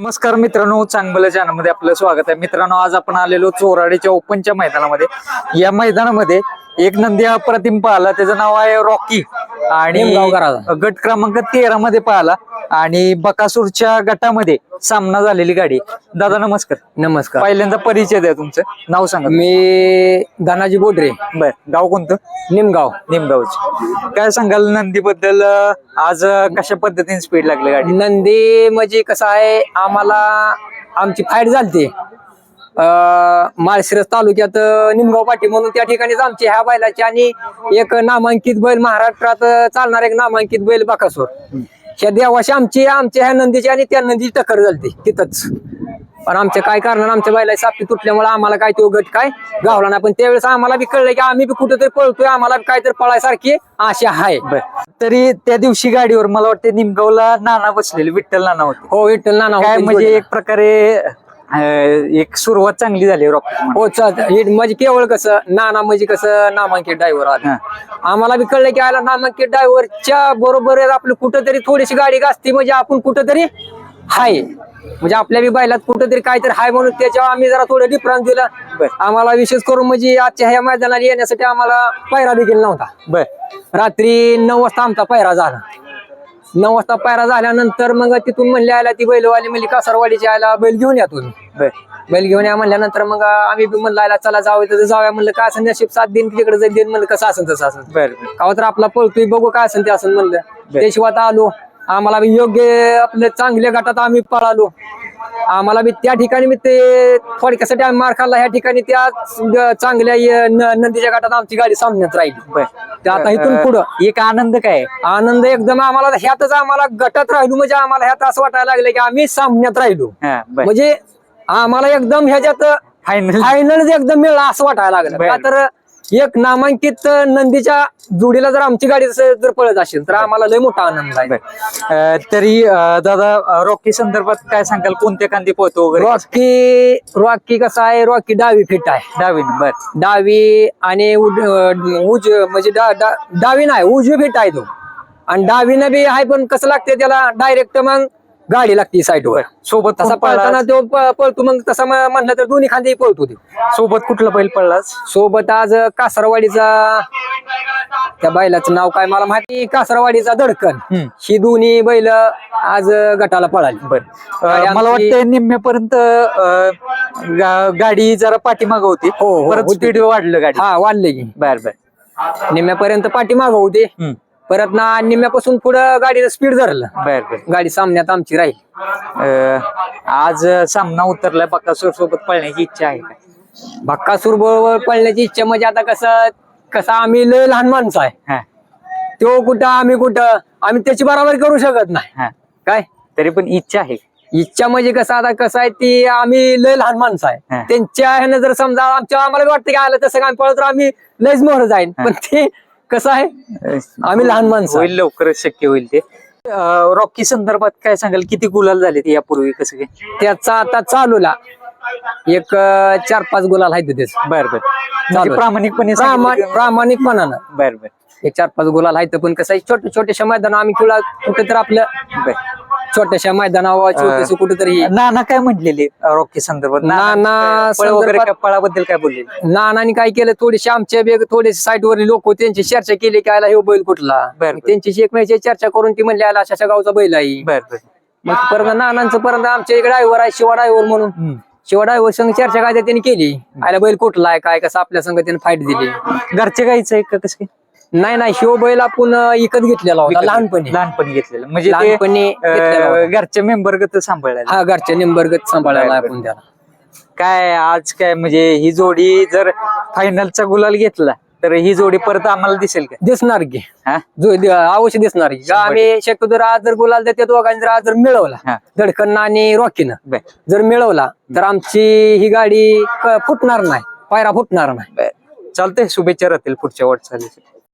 नमस्कार मित्रांनो चांगलं चॅनलमध्ये आपलं स्वागत आहे. मित्रांनो आज आपण आलेलो चोराडीच्या ओपनच्या मैदानामध्ये. या मैदानामध्ये एक नंदी अप्रतिम पाहिला. त्याचं नाव आहे रॉकी. आणि. गट क्रमांक तेरा मध्ये पाहिला आणि बकासूरच्या गटामध्ये सामना झालेली गाडी. दादा नमस्कार. नमस्कार. पहिल्यांदा परिचय द्या तुमचं. नाव सांगा. मी धनाजी बोडरे बर. गाव कोणतं? निमगाव. निमगावचं. काय सांगाल नंदी बद्दल आज कशा पद्धतीने स्पीड लागली गाडी? नंदी म्हणजे कसं आहे आम्हाला आमची फाईट झालती. माळशिरस तालुक्यात निमगाव पाटी म्हणून त्या ठिकाणीच आमची ह्या बैलाची आणि एक नामांकित बैल महाराष्ट्रात चालणार एक नामांकित बैल बकासूर. ह्या देवाशी आमची आमच्या ह्या नंदीची आणि त्या नंदीची टक्कर झालती तिथंच. पण आमच्या काय कारण आमच्या बैला सापटी तुटल्यामुळे आम्हाला काय तो गट काय गावला नाही. पण त्यावेळेस आम्हाला बी कळलं की आम्ही बी कुठेतरी पळतोय आम्हाला काहीतरी पळायसारखी आशा आहे. तरी त्या दिवशी गाडीवर मला वाटतं निमगावला नाना बसलेले विठ्ठल नाना होते. हो विठ्ठल नाना म्हणजे. एक प्रकारे अं, एक सुरुवात चांगली झाली रॉकेट हो चालतं. हे म्हणजे केवळ कसं नाना म्हणजे कसं नामांकित ड्रायव्हर आला. आम्हाला बी कळलं की आला नामांकित ड्रायव्हरच्या बरोबर आपलं कुठंतरी थोडीशी गाडी गाजती म्हणजे आपण कुठंतरी हाय. म्हणजे आपल्या बी बैलात कुठंतरी काहीतरी हाय म्हणून त्याच्यावर आम्ही जरा थोडं डिफरन्स दिला. आम्हाला विशेष करून म्हणजे आजच्या ह्या मैदानाला येण्यासाठी आम्हाला पायरा देखील नव्हता. बर. रात्री नऊ वाजता आमचा पायरा झाला. नऊ वाजता पायरा झाल्यानंतर मग तिथून म्हणले आला ती बैलवाली म्हणली कासारवाडीची आला बैल घेऊन या तुम्ही. बैल घेऊन या म्हणल्यानंतर मग आम्ही बी म्हणलं आला चला जाऊ तर जाऊया म्हणलं काय असं नशीब सात दिन तिकडे जाईल दिन म्हणलं कसं असं तसं असं. कावा तर आपला पळतोय बघू काय असं ते असं म्हणलं. त्याशिवाय आलो. आम्हाला योग्य आपल्या चांगल्या गटात आम्ही पळालो. आम्हाला बी त्या ठिकाणी मी ते थोडक्यासाठी आम्ही मार खाल्ला. ह्या ठिकाणी त्या चांगल्या नंदीच्या गटात आमची गाडी सामन्यात राहिली. ते आता इथून पुढं. एक आनंद काय? आनंद एकदम आम्हाला ह्यातच आम्हाला गटात राहिलो. म्हणजे आम्हाला ह्यात असं वाटायला लागलं की आम्ही सामन्यात राहिलो. म्हणजे आम्हाला एकदम ह्याच्यात फायनल फायनल एकदम मिळाला असं वाटायला लागलं. का तर एक नामांकित नंदीच्या जोडीला जर आमची गाडी जर जर पळत असेल तर आम्हाला लय मोठा आनंद आहे. तरी अं, दादा रॉकी संदर्भात काय सांगाल? कोणत्या कांदी पोहतो वगैरे? रॉकी रॉकी कसा आहे? रॉकी डावी फिट आहे. डावीन बर. डावी आणि उड- अं, उज म्हणजे डा- डा- डावी नाही उजवी फिट आहे तो. आणि डावीनं बी आहे पण कसं लागते त्याला? डायरेक्ट मग गाडी लागते साईडवर. सोबत तसा? पळताना तो प- पळतो मग तसा म- म्हणलं तर दोन्ही खांदे पळतो तो. सोबत कुठला बैल पडलास सोबत आज कासरवाडीचा त्या बैलाचं नाव काय मला माहिती? कासरवाडीचा धडकन. हम्म. ही दोन्ही बैल आज गटाला पळाली. बर. अं, मला आमची- वाटतं निम्म्यापर्यंत अं, गा- गाडी जरा पाठीमाग होती. हो, हो, परत होती. स्पीड वाढलं गाडी. हा वाढले. की बर बर. निम्म्यापर्यंत पाठी माग होते. हम्म. परत ना निम्म्यापासून पुढे गाडीला स्पीड धरलं. बर बर. गाडी सामन्यात आमची राहील. अं, आज सामना उतरलाय बकासूर सोबत पळण्याची इच्छा आहे का? भक्कासूर बरोबर पळण्याची इच्छा म्हणजे आता कसं कसं आम्ही लय लहान माणसं आहे. हा. तो कुठं आम्ही कुठं आम्ही त्याची बराबर करू शकत नाही. हा. काय? तरी पण इच्छा आहे. इच्छा म्हणजे कसं आता कसं आहे ती आम्ही लय लहान माणसं हा. आहे त्यांच्या ह्यानं जर समजा आमच्या आम्हाला वाटतं की आलं तसं काय पळत तर आम्ही लयच मोहर जाईन. पण ते कसं आहे? आम्ही लहान माणसं होईल लवकरच शक्य होईल ते. रॉकी संदर्भात काय सांगाल? किती गुलाल झाले ते यापूर्वी कसं काय? त्याचा आता चालूला. एक चार पाच गुलाल आहेत त्याच बर बर. प्रामाणिकपणे प्रामाणिकपणानं. बर बर. एक चार पाच गुलाल आहेत पण कसं आहे? छोटे छोट्याशा मैदान आम्ही खेळा कुठे तर आपलं बर. छोट्याशा मैदानावर छोटेस कुठेतरी. नाना काय म्हटलेले रॉकी संदर्भात? नाना पळ वगैरे काय पळाबद्दल काय बोललेले नानानी काय केलं? थोडीशी आमच्या बेग थोडेसे साईट वरले लोक त्यांची चर्चा केली की आला हे बैल कुठला? बर, बर. त्यांची एकमेकाची चर्चा करून ती म्हणली आला अशा गावचा बैल आहे. बर बर. मग परत नानांचं परत आमच्या इकडे ड्रायव्हर आहे शिवा ड्रायव्हर म्हणून. हम्म. शिवा ड्रायव्हर संग चर्चा काय ते त्यांनी केली. आयला बैल कुठला आहे काय कसं आपल्या संग त्यांनी फाईट दिली. घरच्या गाईचं आहे का कसं काय? नाही नाही शिव बैल आपण विकत घेतलेला होता लहानपणी. लहानपणी घेतलेलं. म्हणजे लहानपणी. घरच्या मेंबर गत सांभाळायला. हा घरच्या निंबर्गत सांभाळायला. आपण त्याला. काय आज काय म्हणजे ही जोडी जर फायनलचा गुलाल घेतला तर ही जोडी परत आम्हाला दिसेल का? दिसणार की. अवश्य दिसणार की. आम्ही शक्यतो जर आज जर गुलाल देते दोघांनी जर आज जर. मिळवला धडकन आणि रॉकीनं. जर मिळवला तर आमची ही गाडी फुटणार नाही. पायरा फुटणार नाही. चालतंय शुभेच्छा राहतील पुढच्या वाटचालीसाठी.